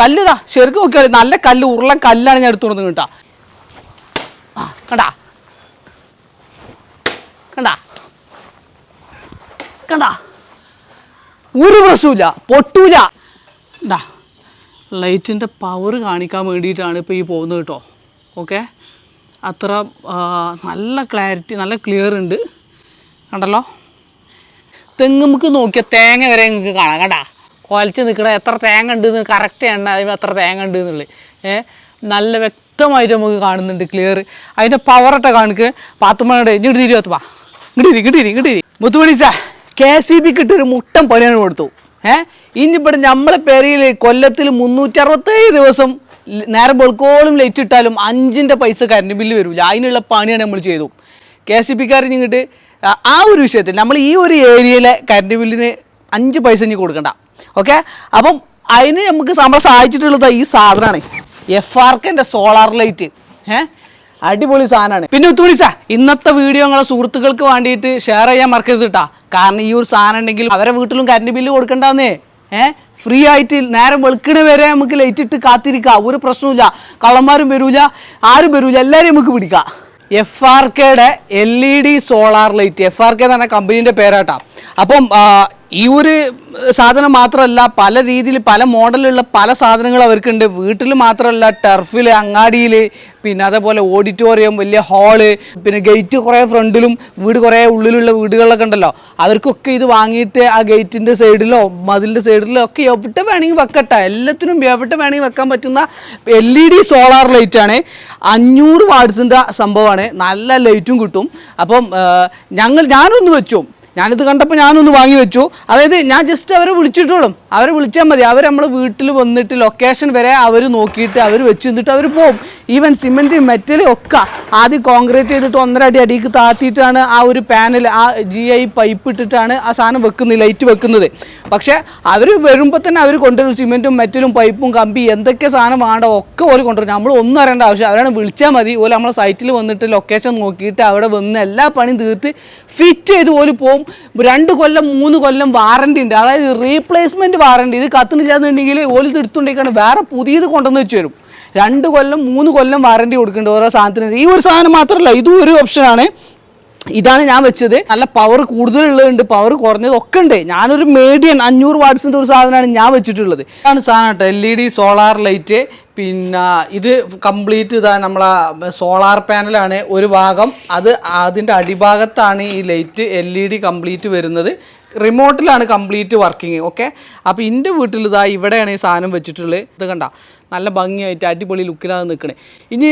കല്ലുതാ ശരിക്കും നോക്കിയാൽ നല്ല കല്ല് ഉരുളൻ കല്ലാണ് ഞാൻ എടുത്തു കൊടുക്കുന്നത് കേട്ടാ കണ്ടാ? കണ്ടാ? ഒരു പ്രശ്നമില്ല പൊട്ടൂല. ഇതാ ലൈറ്റിന്റെ പവർ കാണിക്കാൻ വേണ്ടിയിട്ടാണ് ഇപ്പോൾ ഈ പോകുന്നത് കേട്ടോ. ഓക്കെ അത്ര നല്ല ക്ലാരിറ്റി നല്ല ക്ലിയർ ഉണ്ട്. കണ്ടല്ലോ? തെങ്ങുമുക്ക് നോക്കിയ തേങ്ങ വരെ നിങ്ങൾക്ക് കാണാം. കണ്ടാ? കുലച്ച് നിൽക്കണ എത്ര തേങ്ങ ഉണ്ട് എന്ന് കറക്റ്റ് എണ്ണ അതിന് എത്ര തേങ്ങ ഉണ്ട് എന്നുള്ളത്. ഏഹ് നല്ല വ്യക്തമായിട്ട് നമുക്ക് കാണുന്നുണ്ട് ക്ലിയർ അതിന്റെ പവറൊക്കെ കാണിക്ക് പാത്തുമ്മയുടെ ഇങ്ങോട്ട് തിരി പാത്തുമ്മ. ഇങ്ങോട്ട് തിരി ഇങ്ങോട്ട് മുത്തുപണിച്ച കെ സി ബിക്ക് ഇട്ടൊരു മുട്ടം പണിയാണ് കൊടുത്തു. ഏഹ് ഇനിയിപ്പോൾ നമ്മളെ പെരയിൽ കൊല്ലത്തിൽ മുന്നൂറ്റി അറുപത്തേഴ് ദിവസം നേരം വെളുക്കോളം ലൈറ്റ് ഇട്ടാലും അഞ്ചിന്റെ പൈസ കറണ്ട് ബില്ല് വരില്ല അതിനുള്ള പണിയാണ് നമ്മൾ ചെയ്തു. കെ സി പിക്കാർ ഇങ്ങോട്ട് ആ ഒരു വിഷയത്തിൽ നമ്മൾ ഈ ഒരു ഏരിയയിലെ കറണ്ട് ബില്ലിന് അഞ്ച് പൈസ ഇനി കൊടുക്കണ്ട. ഓക്കെ? അപ്പം അതിന് നമുക്ക് നമ്മളെ സഹായിച്ചിട്ടുള്ളത് ഈ സാധനമാണ് എഫ് ആർ കെന്റെ സോളാർ ലൈറ്റ് ഏ? അടിപൊളി സാധനമാണ് പിന്നെ ഒത്തുപിടിച്ച ഇന്നത്തെ വീഡിയോ നിങ്ങളെ സുഹൃത്തുക്കൾക്ക് വേണ്ടിയിട്ട് ഷെയർ ചെയ്യാൻ മറക്കരുത് കേട്ടാ കാരണം ഈ ഒരു സാധനം ഉണ്ടെങ്കിൽ അവരെ വീട്ടിലും കറണ്ട് ബില്ല് കൊടുക്കണ്ടെന്നേ. ഏഹ് ഫ്രീ ആയിട്ട് നേരം വെളുക്കണ വരെ നമുക്ക് ലൈറ്റ് ഇട്ട് കാത്തിരിക്കാം. ഒരു പ്രശ്നമില്ല കള്ളന്മാരും വരൂല ആരും വരൂല. എല്ലാവരും നമുക്ക് പിടിക്കാം. എഫ് ആർ കെയുടെ L E D solar light F R K എന്ന് പറഞ്ഞ കമ്പനീന്റെ പേരാട്ടാ. അപ്പം ഈ ഒരു സാധനം മാത്രമല്ല പല രീതിയിൽ പല മോഡലുള്ള പല സാധനങ്ങൾ അവർക്കുണ്ട്. വീട്ടിൽ മാത്രമല്ല ടർഫിൽ അങ്ങാടിയിൽ പിന്നെ അതേപോലെ ഓഡിറ്റോറിയം വലിയ ഹാൾ പിന്നെ ഗേറ്റ് കുറേ ഫ്രണ്ടിലും വീട് കുറേ ഉള്ളിലുള്ള വീടുകളിലൊക്കെ ഉണ്ടല്ലോ. അവർക്കൊക്കെ ഇത് വാങ്ങിയിട്ട് ആ ഗേറ്റിന്റെ സൈഡിലോ മതിലിന്റെ സൈഡിലോ ഒക്കെ എവിടെ വേണമെങ്കിൽ വെക്കട്ടെ. എല്ലാത്തിനും എവിടെ വേണമെങ്കിൽ വെക്കാൻ പറ്റുന്ന എൽ ഇ ഡി സോളാർ ലൈറ്റാണ് അഞ്ഞൂറ് വാട്സിന്റെ സംഭവമാണ്. നല്ല ലൈറ്റും കിട്ടും. അപ്പം ഞങ്ങൾ ഞാനൊന്ന് വെച്ചു. ഞാനിത് കണ്ടപ്പോൾ ഞാനൊന്ന് വാങ്ങി വെച്ചു. അതായത് ഞാൻ ജസ്റ്റ് അവരെ വിളിച്ചിട്ടോളും. അവരെ വിളിച്ചാൽ മതി. അവർ നമ്മുടെ വീട്ടിൽ വന്നിട്ട് ലൊക്കേഷൻ വരെ അവർ നോക്കിയിട്ട് അവർ വെച്ച് നിന്നിട്ട് അവർ പോകും ഈവൻ സിമെന്റ് മെറ്റൽ ഒക്കെ ആദ്യം കോൺക്രീറ്റ് ചെയ്തിട്ട് ഒന്നര അടി അടിക്ക് താത്തിയിട്ടാണ് ആ ഒരു പാനൽ ആ ജി ഐ പൈപ്പ് ഇട്ടിട്ടാണ് ആ സാധനം വെക്കുന്നത് ലൈറ്റ് വെക്കുന്നത്. പക്ഷേ അവർ വരുമ്പോൾ തന്നെ അവർ കൊണ്ടുവരും സിമെന്റും മെറ്റലും പൈപ്പും കമ്പി എന്തൊക്കെ സാധനം വേണ്ട ഒക്കെ ഓര് കൊണ്ടുവരും. നമ്മൾ ഒന്നും അറിയേണ്ട ആവശ്യം അവരാണ് വിളിച്ചാൽ മതി. ഓല നമ്മളെ സൈറ്റിൽ വന്നിട്ട് ലൊക്കേഷൻ നോക്കിയിട്ട് അവിടെ വന്ന് എല്ലാ പണിയും തീർത്ത് ഫിറ്റ് ചെയ്ത് പോലും പോകും രണ്ട് കൊല്ലം മൂന്ന് കൊല്ലം വാറണ്ടി ഉണ്ട്. അതായത് റീപ്ലേസ്മെന്റ് വാറണ്ടി ഇത് കത്തുന്നില്ലാന്നുണ്ടെങ്കിൽ ഓലിത് എടുത്തുണ്ടെങ്കിൽ വേറെ പുതിയത് കൊണ്ടുവന്ന് വെച്ച് വരും രണ്ട് കൊല്ലം മൂന്ന് കൊല്ലം വാറണ്ടി കൊടുക്കുന്നുണ്ട് ഓരോ സാധനത്തിന്. ഈ ഒരു സാധനം മാത്രമല്ല ഇതും ഒരു ഓപ്ഷനാണ് ഇതാണ് ഞാൻ വെച്ചത്. നല്ല പവർ കൂടുതലുള്ളതുണ്ട് പവർ കുറഞ്ഞത് ഒക്കെ ഉണ്ട്. ഞാനൊരു മീഡിയൻ അഞ്ഞൂറ് വാട്സിന്റെ ഒരു സാധനമാണ് ഞാൻ വെച്ചിട്ടുള്ളത്. ഇതാണ് സാധനം കേട്ടോ L E D solar light പിന്നെ ഇത് കംപ്ലീറ്റ് ഇതാ നമ്മളെ സോളാർ പാനലാണ് ഒരു ഭാഗം. അത് അതിന്റെ അടിഭാഗത്താണ് ഈ light L E D complete വരുന്നത്. റിമോട്ടിലാണ് കംപ്ലീറ്റ് വർക്കിംഗ് ഓക്കെ അപ്പോൾ എന്റെ വീട്ടിൽ ഇതാ ഇവിടെയാണ് ഈ സാധനം വെച്ചിട്ടുള്ളത്. ഇത് കണ്ട നല്ല ഭംഗിയായിട്ട് അടിപൊളി ലുക്കിലാണ് നിൽക്കണേ ഇനി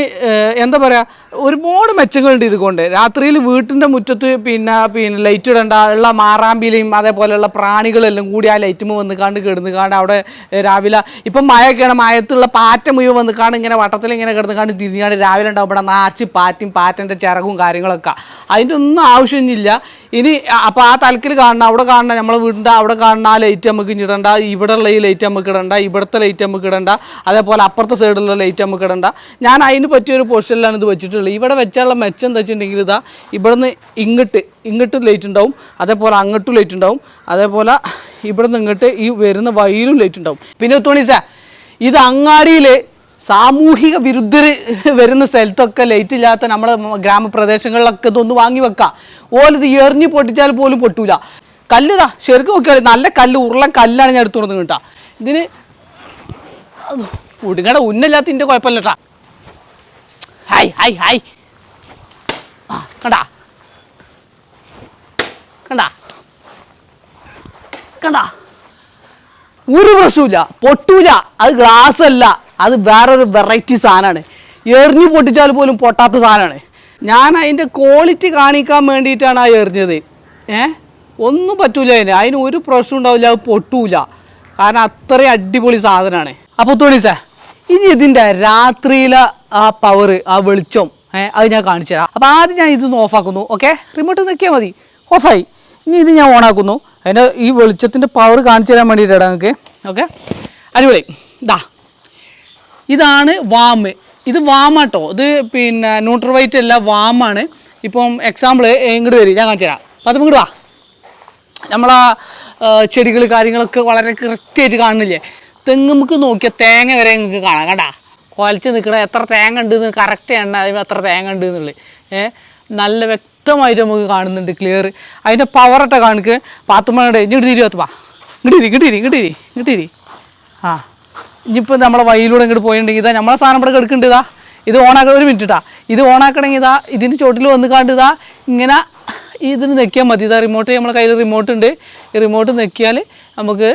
എന്താ പറയുക ഒരുപാട് മെച്ചങ്ങളുണ്ട് ഇതുകൊണ്ട്. രാത്രിയിൽ വീട്ടിന്റെ മുറ്റത്ത് പിന്നെ പിന്നെ ലൈറ്റ് ഇടേണ്ട ഉള്ള മാറാമ്പിലയും അതേപോലെയുള്ള പ്രാണികളെല്ലാം കൂടി ആ ലൈറ്റുമ്പോൾ വന്ന് കാണ്ട് കിടന്ന് കാണ്ട് അവിടെ രാവിലെ ഇപ്പം മഴയൊക്കെയാണ് മഴത്തുള്ള പാറ്റ മുഴുവൻ വന്ന് കാണ്ട് ഇങ്ങനെ വട്ടത്തിൽ ഇങ്ങനെ കിടന്ന് കാണ്ട് തിരിഞ്ഞാണ്ട് രാവിലെ ഉണ്ടാവും ഇവിടെ നാച്ച് പാറ്റും പാറ്റന്റെ ചിറകും കാര്യങ്ങളൊക്കെ. അതിന്റെ ഒന്നും ആവശ്യമൊന്നുമില്ല ഇനി അപ്പോൾ ആ തലക്കിൽ കാണുന്ന അവിടെ കാണണം നമ്മളെ വീടിന്റെ അവിടെ കാണുന്ന ആ ലൈറ്റ് നമുക്ക് ഇടണ്ട ഇവിടെ ഉള്ള ഈ ലൈറ്റ് നമുക്ക് ഇടണ്ട ഇവിടുത്തെ ലൈറ്റ് നമുക്ക് ഇടണ്ട അതേപോലെ അപ്പുറത്തെ സൈഡിലുള്ള ലൈറ്റ് നമുക്ക് ഇടണ്ട. ഞാൻ അതിന് പറ്റിയൊരു പൊസിഷനിലാണ് ഇത് വെച്ചിട്ടുള്ളത്. ഇവിടെ വെച്ചാലുള്ള മെച്ചം എന്താ വെച്ചിട്ടുണ്ടെങ്കിൽ ഇതാ ഇവിടുന്ന് ഇങ്ങോട്ട് ഇങ്ങോട്ട് ലൈറ്റ് ഉണ്ടാവും അതേപോലെ അങ്ങോട്ടും ലൈറ്റ് ഉണ്ടാവും അതേപോലെ ഇവിടുന്ന് ഇങ്ങോട്ട് ഈ വരുന്ന വഴിയിലും ലൈറ്റ് ഉണ്ടാവും. പിന്നെ തോണീസ ഇത് അങ്ങാടിയിൽ സാമൂഹിക വിരുദ്ധർ വരുന്ന സ്ഥലത്തൊക്കെ ലൈറ്റ് ഇല്ലാത്ത നമ്മുടെ ഗ്രാമപ്രദേശങ്ങളിലൊക്കെ ഇതൊന്ന് വാങ്ങി വെക്കാം. ഓലിത് എറിഞ്ഞ് പൊട്ടിച്ചാൽ പോലും പൊട്ടൂല. കല്ലുതാ ശരിക്കും നോക്കിയാൽ നല്ല കല്ല് ഉരുളൻ കല്ലാണ് ഞാൻ എടുത്തു കൊടുക്കുന്നത് കേട്ടാ. ഇതിന് ഉടുങ്ങട ഉന്നല്ലാത്തതിന്റെ കുഴപ്പമില്ല കേട്ടാ. Hi hi hi. ആ കണ്ടാ? കണ്ടാ? കണ്ടാ? ഒരു പ്രശ്നമില്ല പൊട്ടൂല. അത് ഗ്ലാസ് അല്ല അത് വേറൊരു വെറൈറ്റി സാധനമാണ്. എറിഞ്ഞു പൊട്ടിച്ചാൽ പോലും പൊട്ടാത്ത സാധനമാണ്. ഞാൻ അതിന്റെ ക്വാളിറ്റി കാണിക്കാൻ വേണ്ടിയിട്ടാണ് ആ എറിഞ്ഞത്. ഏ? ഒന്നും പറ്റൂല അതിന്. അതിന് ഒരു പ്രശ്നം ഉണ്ടാവില്ല അത് പൊട്ടൂല. കാരണം അത്രയും അടിപൊളി സാധനമാണ് അപ്പോൾ സാ ഇനി ഇതിന്റെ രാത്രിയിലെ ആ പവർ ആ വെളിച്ചം ഏ അത് ഞാൻ കാണിച്ചു തരാം. അപ്പോൾ ആദ്യം ഞാൻ ഇതൊന്ന് ഓഫാക്കുന്നു ഓക്കെ റിമോട്ട് നിൽക്കിയാൽ മതി. ഓഫായി ഇനി ഇത് ഞാൻ ഓണാക്കുന്നു അതിന്റെ ഈ വെളിച്ചത്തിന്റെ പവർ കാണിച്ചു തരാൻ വേണ്ടിയിട്ടാണ് നിങ്ങൾക്ക് ഓക്കെ അടിപൊളി. ഇതാ ഇതാണ് വാമ് ഇത് വാമാട്ടോ ഇത് പിന്നെ ന്യൂട്രൽ വൈറ്റ് അല്ല വാമാണ് ഇപ്പം എക്സാമ്പിൾ ഇങ്ങോട്ട് വരും. ഞാൻ കാണിച്ചു തരാം. അപ്പം അത് ഇങ്ങോട്ട് വാ. നമ്മളാ ചെടികൾ കാര്യങ്ങളൊക്കെ വളരെ കൃത്യമായിട്ട് കാണുന്നില്ലേ? തെങ്ങുമുക്ക് നോക്കിയ തേങ്ങ വരെ നിങ്ങൾക്ക് കാണാം കണ്ടാ? കുലച്ച് നിൽക്കണ എത്ര തേങ്ങ ഉണ്ട് എന്ന് കറക്റ്റ് എണ്ണ അതിന് എത്ര തേങ്ങ ഉണ്ട് എന്നുള്ളത് ഏഹ് നല്ല വ്യക്തമായിട്ട് നമുക്ക് കാണുന്നുണ്ട് ക്ലിയർ അതിന്റെ പവറൊക്കെ കാണിക്ക്. പാത്തുമ്മയുടെ ഇങ്ങോട്ട് തിരി പാത്തുമ്മ. ഇങ്ങോട്ട് ഇരി ഇങ്ങോട്ട് ഇരി ഇങ്ങോട്ട് ആ. ഇനിയിപ്പോൾ നമ്മളെ വഴിയിലൂടെ ഇങ്ങോട്ട് പോയിട്ടുണ്ടെങ്കിൽ ഇതാ നമ്മളെ സാധനം ഇവിടെ കിടക്കുന്നുണ്ട് ഇതാ. ഇത് ഓണാക്കണം ഒരു മിനിറ്റ് ഇട്ടാ. ഇത് ഓണാക്കണമെങ്കിൽ ഇതാ ഇതിന്റെ ചോട്ടിൽ വന്ന് കാണ്ട് ഇതാ ഇങ്ങനെ ഇതിന് നെക്കിയാൽ മതി. ഇതാ റിമോട്ട് നമ്മളെ കയ്യിൽ റിമോട്ട് ഉണ്ട്. ഈ റിമോട്ട് നെക്കിയാൽ നമുക്ക്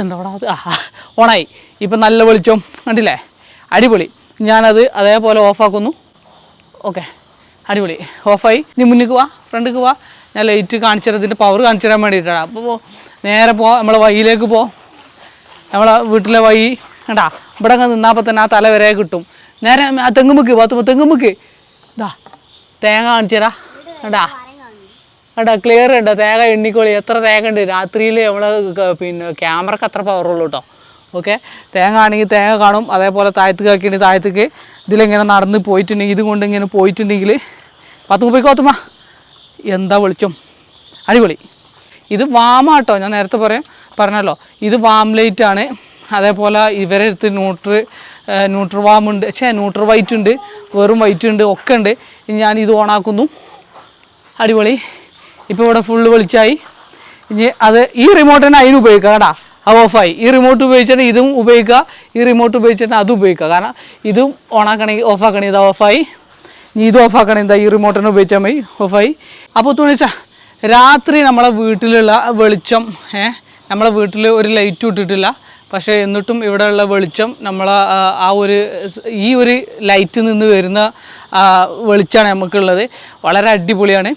എന്താ പറയുക ആ ഓണായി. ഇപ്പം നല്ല വെളിച്ചം കണ്ടില്ലേ? അടിപൊളി. ഞാനത് അതേപോലെ ഓഫാക്കുന്നു ഓക്കെ അടിപൊളി. ഓഫായി നീ മുന്നിൽ വാ ഫ്രണ്ടിലേക്ക് വാ. ഞാൻ ലൈറ്റ് കാണിച്ചു തരാം. ഇതിന്റെ പവർ കാണിച്ചു തരാൻ വേണ്ടിയിട്ടാണ്. അപ്പോൾ നേരെ പോ നമ്മളെ വഴിയിലേക്ക് പോ. നമ്മളെ വീട്ടിലെ വഴി കണ്ടാ? ഇവിടെ അങ്ങ് നിന്നാൽ തന്നെ ആ തല വരെ കിട്ടും. നേരെ ആ തെങ്ങുമുക്ക് പത്ത് തെങ്ങുമുക്ക് ഇതാ തേങ്ങ കാണിച്ചു തരാ. കണ്ടാ കണ്ടാ ക്ലിയർ ഉണ്ട്. തേങ്ങ എണ്ണിക്കോളി. എത്ര തേങ്ങ ഉണ്ട്? രാത്രിയിൽ നമ്മൾ പിന്നെ ക്യാമറക്ക് അത്ര പവറുള്ളൂ കേട്ടോ ഓക്കെ തേങ്ങ ആണെങ്കിൽ തേങ്ങ കാണും. അതേപോലെ താഴത്തേക്ക് ആക്കിയിട്ട് താഴത്തേക്ക്. ഇതിലിങ്ങനെ നടന്ന് പോയിട്ടുണ്ടെങ്കിൽ ഇതും കൊണ്ട് ഇങ്ങനെ പോയിട്ടുണ്ടെങ്കിൽ. പത്ത് മുപ്പത് കോത്തുമ്മ എന്താ വെളിച്ചം? അടിപൊളി. ഇത് വാമാട്ടോ ഞാൻ നേരത്തെ പറയാം പറഞ്ഞല്ലോ. ഇത് വാം ലൈറ്റ് ആണ്. അതേപോലെ ഇവരെ അടുത്ത് ന്യൂട്ര് ന്യൂട്ര് വാമുണ്ട് ഛേ ന്യൂട്ര് വൈറ്റ് ഉണ്ട്. വെറും വൈറ്റ് ഉണ്ട്. ഒക്കെ ഉണ്ട്. ഞാൻ ഇത് ഓണാക്കുന്നു അടിപൊളി. ഇപ്പോൾ ഇവിടെ ഫുള്ള് വെളിച്ചായി. ഇനി അത് ഈ റിമോട്ട് തന്നെ അതിന് ഉപയോഗിക്കുക കേട്ടോ. അത് ഓഫായി ഈ റിമോട്ട് ഉപയോഗിച്ചിട്ട് ഇതും ഉപയോഗിക്കുക. ഈ റിമോട്ട് ഉപയോഗിച്ചിട്ട് അതും ഉപയോഗിക്കുക. കാരണം ഇതും ഓണാക്കണമെങ്കിൽ ഓഫാക്കണേ ഇത് ഓഫായി ഇനി ഇത് ഓഫാക്കണേ എന്താ ഈ റിമോട്ട് തന്നെ ഉപയോഗിച്ചാൽ മതി. ഓഫായി അപ്പോൾ തുണിച്ച രാത്രി നമ്മളെ വീട്ടിലുള്ള വെളിച്ചം ഏ നമ്മളെ വീട്ടിൽ ഒരു ലൈറ്റ് ഇട്ടിട്ടില്ല. പക്ഷേ എന്നിട്ടും ഇവിടെയുള്ള വെളിച്ചം നമ്മളെ ആ, ഒരു ഈ ഒരു ലൈറ്റിൽ നിന്ന് വരുന്ന വെളിച്ചമാണ് നമുക്കുള്ളത്. വളരെ അടിപൊളിയാണ്.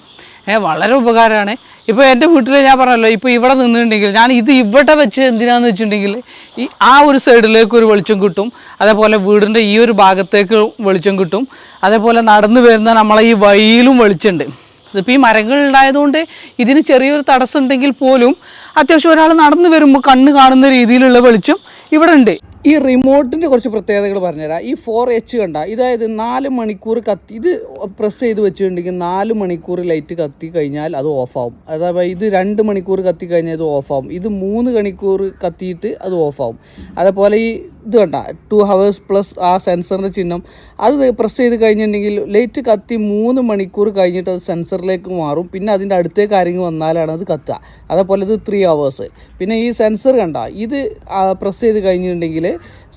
വളരെ ഉപകാരമാണ്. ഇപ്പോൾ എന്റെ വീട്ടിൽ ഞാൻ പറഞ്ഞല്ലോ ഇപ്പോൾ ഇവിടെ നിന്നിട്ടുണ്ടെങ്കിൽ ഞാൻ ഇത് ഇവിടെ വെച്ച് എന്തിനാന്ന് വെച്ചിട്ടുണ്ടെങ്കിൽ ഈ ആ ഒരു സൈഡിലേക്ക് ഒരു വെളിച്ചം കിട്ടും. അതേപോലെ വീടിന്റെ ഈ ഒരു ഭാഗത്തേക്ക് വെളിച്ചം കിട്ടും. അതേപോലെ നടന്നു വരുന്ന നമ്മളെ ഈ വഴിയിലും വെളിച്ചമുണ്ട്. ഇതിപ്പോൾ ഈ മരങ്ങൾ ഉണ്ടായതുകൊണ്ട് ഇതിന് ചെറിയൊരു തടസ്സം ഉണ്ടെങ്കിൽ പോലും അത്യാവശ്യം ഒരാൾ നടന്നു വരുമ്പോൾ കണ്ണ് കാണുന്ന രീതിയിലുള്ള വെളിച്ചം ഇവിടെ ഉണ്ട്. ഈ റിമോട്ടിന്റെ കുറച്ച് പ്രത്യേകതകൾ പറഞ്ഞുതരാം. ഈ ഫോർ എച്ച് കണ്ട ഇതായത് നാല് മണിക്കൂർ കത്തി ഇത് പ്രസ് ചെയ്ത് വെച്ചിട്ടുണ്ടെങ്കിൽ നാല് മണിക്കൂർ ലൈറ്റ് കത്തി കഴിഞ്ഞാൽ അത് ഓഫാവും അഥവാ ഇത് രണ്ട് മണിക്കൂർ കത്തി കഴിഞ്ഞാൽ ഇത് ഓഫാവും ഇത് മൂന്ന് മണിക്കൂർ കത്തിയിട്ട് അത് ഓഫാവും അതേപോലെ ഈ ഇത് കണ്ട. ടു ഹവേഴ്സ് പ്ലസ് ആ സെൻസറിന്റെ ചിഹ്നം. അത് പ്രസ് ചെയ്ത് കഴിഞ്ഞിട്ടുണ്ടെങ്കിൽ ലൈറ്റ് കത്തി മൂന്ന് മണിക്കൂർ കഴിഞ്ഞിട്ട് അത് സെൻസറിലേക്ക് മാറും. പിന്നെ അതിന്റെ അടുത്തേക്ക് ആരെങ്കിലും വന്നാലാണ് അത് കത്തുക. അതേപോലെ ഇത് ത്രീ ഹവേഴ്സ് പിന്നെ ഈ സെൻസർ കണ്ട. ഇത് പ്രസ് ചെയ്ത് കഴിഞ്ഞിട്ടുണ്ടെങ്കിൽ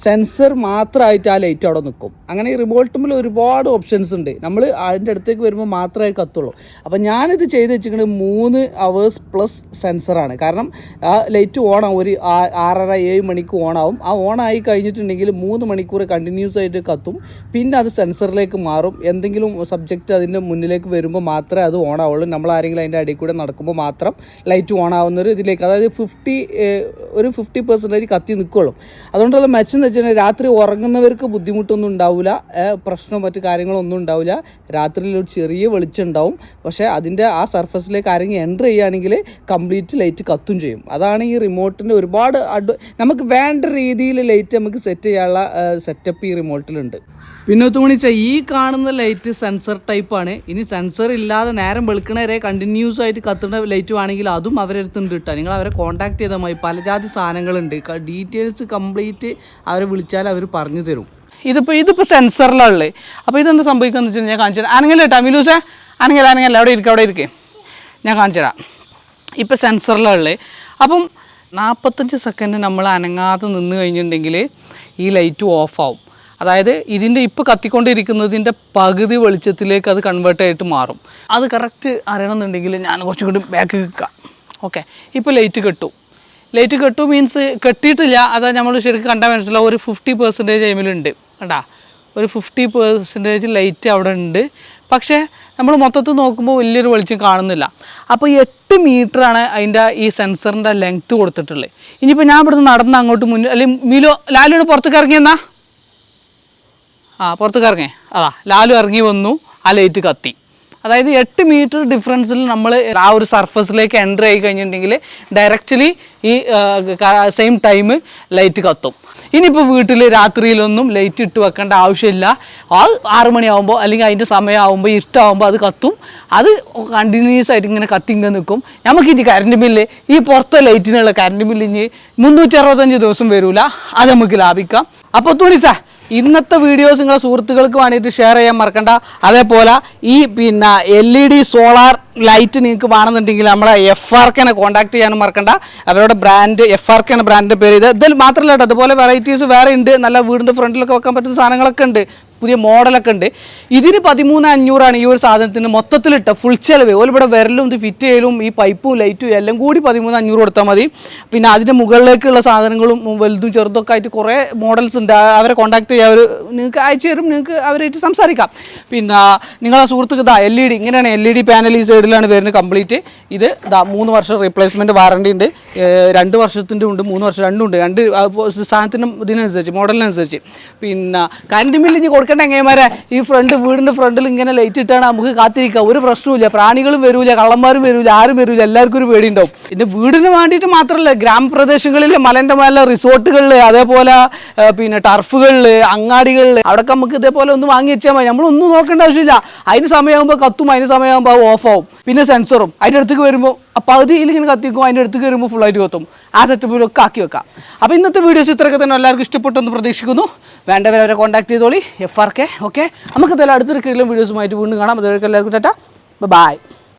സെൻസർ മാത്രമായിട്ട് ആ ലൈറ്റ് അവിടെ നിൽക്കും. അങ്ങനെ ഈ റിവോൾട്ടുമ്പിൽ ഒരുപാട് ഓപ്ഷൻസ് ഉണ്ട്. നമ്മൾ അതിന്റെ അടുത്തേക്ക് വരുമ്പോൾ മാത്രമേ കത്തുള്ളൂ. അപ്പോൾ ഞാനിത് ചെയ്ത് വെച്ചിരിക്കുന്നത് മൂന്ന് അവേഴ്സ് പ്ലസ് സെൻസറാണ് കാരണം ആ ലൈറ്റ് ഓണാവും ഒരു ആറര ഏഴ് മണിക്ക് ഓണാവും ആ ഓണായി കഴിഞ്ഞിട്ടുണ്ടെങ്കിൽ മൂന്ന് മണിക്കൂർ കണ്ടിന്യൂസ് ആയിട്ട് കത്തും. പിന്നെ അത് സെൻസറിലേക്ക് മാറും. എന്തെങ്കിലും സബ്ജക്റ്റ് അതിന്റെ മുന്നിലേക്ക് വരുമ്പോൾ മാത്രമേ അത് ഓൺ ആവുള്ളൂ. നമ്മൾ ആരെങ്കിലും അതിന്റെ അടിയിൽ കൂടെ നടക്കുമ്പോൾ മാത്രം ലൈറ്റ് ഓൺ ആവുന്ന ഒരു ഇതിലേക്ക് അതായത് ഫിഫ്റ്റി ഒരു ഫിഫ്റ്റി പെർസെന്റേജ് കത്തി നിൽക്കുള്ളൂ അതുകൊണ്ടുള്ള മെച്ചം എന്ന് വെച്ചിട്ടുണ്ടെങ്കിൽ രാത്രി ഉറങ്ങുന്നവർക്ക് ബുദ്ധിമുട്ടൊന്നും ഉണ്ടാവില്ല. പ്രശ്നം മറ്റു കാര്യങ്ങളൊന്നും ഉണ്ടാവില്ല. രാത്രിയിൽ ഒരു ചെറിയ വെളിച്ചം ഉണ്ടാവും. പക്ഷേ അതിന്റെ ആ സർഫസിലേക്ക് ആരെങ്കിലും എന്റർ ചെയ്യുകയാണെങ്കിൽ കംപ്ലീറ്റ് ലൈറ്റ് കത്തും ചെയ്യും. അതാണ് ഈ റിമോട്ടിന്റെ ഒരുപാട് അഡ്വ നമുക്ക് വേണ്ട രീതിയിൽ ലൈറ്റ് നമുക്ക് സെറ്റ് ചെയ്യാനുള്ള സെറ്റപ്പ് ഈ റിമോട്ടിലുണ്ട് പിന്നെ തോണിച്ച ഈ കാണുന്ന ലൈറ്റ് സെൻസർ ടൈപ്പാണ് ഇനി സെൻസർ ഇല്ലാതെ നേരം വെളുക്കണവരെ കണ്ടിന്യൂസ് ആയിട്ട് കത്തുന്ന ലൈറ്റ് വേണമെങ്കിൽ അതും അവരെടുത്തുണ്ട് കേട്ടോ നിങ്ങൾ അവരെ കോൺടാക്ട് ചെയ്താൽ മതി. പലജാതി സാധനങ്ങളുണ്ട്. ഡീറ്റെയിൽസ് കംപ്ലീറ്റ് അവരെ വിളിച്ചാൽ അവർ പറഞ്ഞു തരും. ഇതിപ്പോൾ ഇതിപ്പോൾ സെൻസറിലുള്ളത് അപ്പോൾ ഇതെന്താ സംഭവിക്കുന്നത് വെച്ചാൽ ഞാൻ കാണിച്ചു തരാം. ആണെങ്കിൽ കേട്ടോ മിലൂസേ? അനങ്ങല അനങ്ങല അവിടെ ഇരിക്കുക അവിടെ ഇരിക്കേ. ഞാൻ കാണിച്ചു തരാം. ഇപ്പോൾ സെൻസറിലുള്ളത് അപ്പം നാൽപ്പത്തഞ്ച് സെക്കൻഡ് നമ്മൾ അനങ്ങാതെ നിന്ന് കഴിഞ്ഞിട്ടുണ്ടെങ്കിൽ ഈ ലൈറ്റ് ഓഫാവും അതായത് ഇതിന്റെ ഇപ്പോൾ കത്തിക്കൊണ്ടിരിക്കുന്നതിന്റെ പകുതി വെളിച്ചത്തിലേക്ക് അത് കൺവേർട്ട് ആയിട്ട് മാറും. അത് കറക്റ്റ് അറിയണമെന്നുണ്ടെങ്കിൽ ഞാൻ കുറച്ചും കൂടി ബാക്ക് നിൽക്കാം. ഓക്കെ ഇപ്പോൾ ലൈറ്റ് കെട്ടു. ലൈറ്റ് കെട്ടു മീൻസ് കെട്ടിയിട്ടില്ല. അത് നമ്മൾ ശരിക്കും കണ്ടാൽ മനസ്സിലാവും. ഒരു ഫിഫ്റ്റി പെർസെന്റേജ് ടൈമിലുണ്ട് കണ്ടാ? ഒരു ഫിഫ്റ്റി പെർസെന്റേജ് ലൈറ്റ് അവിടെ ഉണ്ട്. പക്ഷേ നമ്മൾ മൊത്തത്തിൽ നോക്കുമ്പോൾ വലിയൊരു വെളിച്ചം കാണുന്നില്ല. അപ്പോൾ എട്ട് മീറ്ററാണ് അതിന്റെ ഈ സെൻസറിന്റെ ലെങ്ത്ത് കൊടുത്തിട്ടുള്ളത്. ഇനിയിപ്പോൾ ഞാൻ ഇവിടുന്ന് നടന്ന് അങ്ങോട്ട് മുന്നിൽ അല്ലെങ്കിൽ മിലോ ലാലുവിടെ പുറത്തേക്ക് ഇറങ്ങിയെന്നാ ആ പുറത്തേക്ക് ഇറങ്ങേ. അതാ ലാലു ഇറങ്ങി വന്നു ആ ലൈറ്റ് കത്തി. അതായത് എട്ട് മീറ്റർ ഡിഫറൻസിൽ നമ്മൾ ആ ഒരു സർഫസിലേക്ക് എന്റർ ആയി കഴിഞ്ഞിട്ടുണ്ടെങ്കിൽ ഡയറക്റ്റ്ലി ഈ സെയിം ടൈം ലൈറ്റ് കത്തും. ഇനിയിപ്പോൾ വീട്ടിൽ രാത്രിയിലൊന്നും ലൈറ്റ് ഇട്ട് വെക്കേണ്ട ആവശ്യമില്ല. ആ ആറ് മണിയാവുമ്പോൾ അല്ലെങ്കിൽ അതിന്റെ സമയമാകുമ്പോൾ ഇരുട്ടാവുമ്പോൾ അത് കത്തും. അത് കണ്ടിന്യൂസ് ആയിട്ട് ഇങ്ങനെ കത്തിങ്ങ് നിൽക്കും നമുക്ക് ഇനി കറണ്ട് ബില്ല് ഈ പുറത്തെ ലൈറ്റിനുള്ള കറണ്ട് ബില്ല് ഇനി മുന്നൂറ്റി അറുപത്തഞ്ച് ദിവസം വരില്ല അത് നമുക്ക് ലാഭിക്കാം. അപ്പോൾ തുണിസ ഇന്നത്തെ വീഡിയോസ് നിങ്ങളുടെ സുഹൃത്തുക്കൾക്ക് വേണ്ടിയിട്ട് ഷെയർ ചെയ്യാൻ മറക്കണ്ട. അതേപോലെ ഈ പിന്നെ എൽ സോളാർ ലൈറ്റ് നിങ്ങൾക്ക് വേണമെന്നുണ്ടെങ്കിൽ നമ്മളെ എഫ് ആർ കെനെ കോൺടാക്ട് ചെയ്യാനും മറക്കണ്ട. അവരുടെ ബ്രാൻഡ് എഫ് ആർ കെ കെയാണ് ബ്രാൻഡിന്റെ പേര് ഇത്. ഇതിൽ മാത്രമല്ല കേട്ടോ അതുപോലെ വെറൈറ്റീസ് വേറെ ഉണ്ട്. നല്ല വീടിന്റെ ഫ്രണ്ടിലൊക്കെ വെക്കാൻ പറ്റുന്ന സാധനങ്ങളൊക്കെ ഉണ്ട്. പുതിയ മോഡലൊക്കെ ഉണ്ട്. ഇതിന് പതിമൂന്ന് അഞ്ഞൂറാണ് ഈ ഒരു സാധനത്തിന് മൊത്തത്തിലിട്ട ഫുൾ ചെലവ്. ഇവിടെ വിരലും ഇത് ഫിറ്റ് ചെയ്യലും ഈ പൈപ്പും ലൈറ്റും എല്ലാം കൂടി പതിമൂന്ന് അഞ്ഞൂറ് കൊടുത്താൽ മതി. പിന്നെ അതിന്റെ മുകളിലേക്കുള്ള സാധനങ്ങളും വലുതും ചെറുതൊക്കെ ആയിട്ട് കുറേ മോഡൽസ് ഉണ്ട്. അവരെ കോൺടാക്ട് ചെയ്യുക അവർ നിങ്ങൾക്ക് അയച്ചു തരും നിങ്ങൾക്ക് അവരായിട്ട് സംസാരിക്കാം. പിന്നെ നിങ്ങളെ സുഹൃത്തുക്ക് ഇതാ എൽ ഇ ഡി ഇങ്ങനെയാണ് എൽ ഇ ഡി പാനൽ ഈ സൈഡിലാണ് വരുന്നത് കംപ്ലീറ്റ്. ഇത് മൂന്ന് വർഷം റീപ്ലേസ്മെന്റ് വാറണ്ടി ഉണ്ട്. രണ്ട് വർഷത്തിന്റെ ഉണ്ട് മൂന്ന് വർഷം രണ്ടും ഉണ്ട്. രണ്ട് സാധനത്തിന് ഇതിനനുസരിച്ച് മോഡലിനനുസരിച്ച്. പിന്നെ കറണ്ട് ബില്ല് ഇനി കൊടുക്കേണ്ട എങ്ങനെമാരെ? ഈ ഫ്രണ്ട് വീടിന്റെ ഫ്രണ്ടിൽ ഇങ്ങനെ ലൈറ്റ് ഇട്ടാണ് നമുക്ക് കാത്തിരിക്കുക. ഒരു പ്രശ്നവുമില്ല. പ്രാണികളും വരില്ല കള്ളന്മാരും വരില്ല ആരും വരില്ല എല്ലാവർക്കും ഒരു പേടി ഉണ്ടാവും പിന്നെ വീടിന് വേണ്ടിയിട്ട് മാത്രമല്ല ഗ്രാമപ്രദേശങ്ങളിൽ മലന്റെ മല റിസോർട്ടുകളിൽ അതേപോലെ പിന്നെ ടർഫുകളിൽ അങ്ങാടികളിൽ അവിടെയൊക്കെ നമുക്ക് ഇതേപോലെ ഒന്ന് വാങ്ങി വെച്ചാൽ മതി. നമ്മളൊന്നും നോക്കേണ്ട ആവശ്യമില്ല. അതിന് സമയമാകുമ്പോൾ കത്തും അതിന് സമയമാകുമ്പോൾ ഓഫ് ആവും. പിന്നെ സെൻസറും അതിന്റെ അടുത്തേക്ക് വരുമ്പോൾ ആ പകുതിയിൽ ഇങ്ങനെ കത്തിക്കും അതിന്റെ അടുത്തേക്ക് വരുമ്പോൾ ഫുള്ളായിട്ട് കത്തും. ആ സെറ്റപ്പിലൊക്കെ ആക്കി വെക്കാം. അപ്പോൾ ഇന്നത്തെ വീഡിയോസ് ഇത്രയൊക്കെ തന്നെ എല്ലാവർക്കും ഇഷ്ടപ്പെട്ടെന്ന് പ്രതീക്ഷിക്കുന്നു. വേണ്ടവരെ കോൺടാക്ട് ചെയ്തോളി എഫ് ആർ കെ ഓക്കെ നമുക്ക് എന്തായാലും അടുത്തൊരു വീഡിയോസുമായിട്ട് വീണ്ടും കാണാം. അതുവരെ എല്ലാവർക്കും ടാറ്റ. ബൈ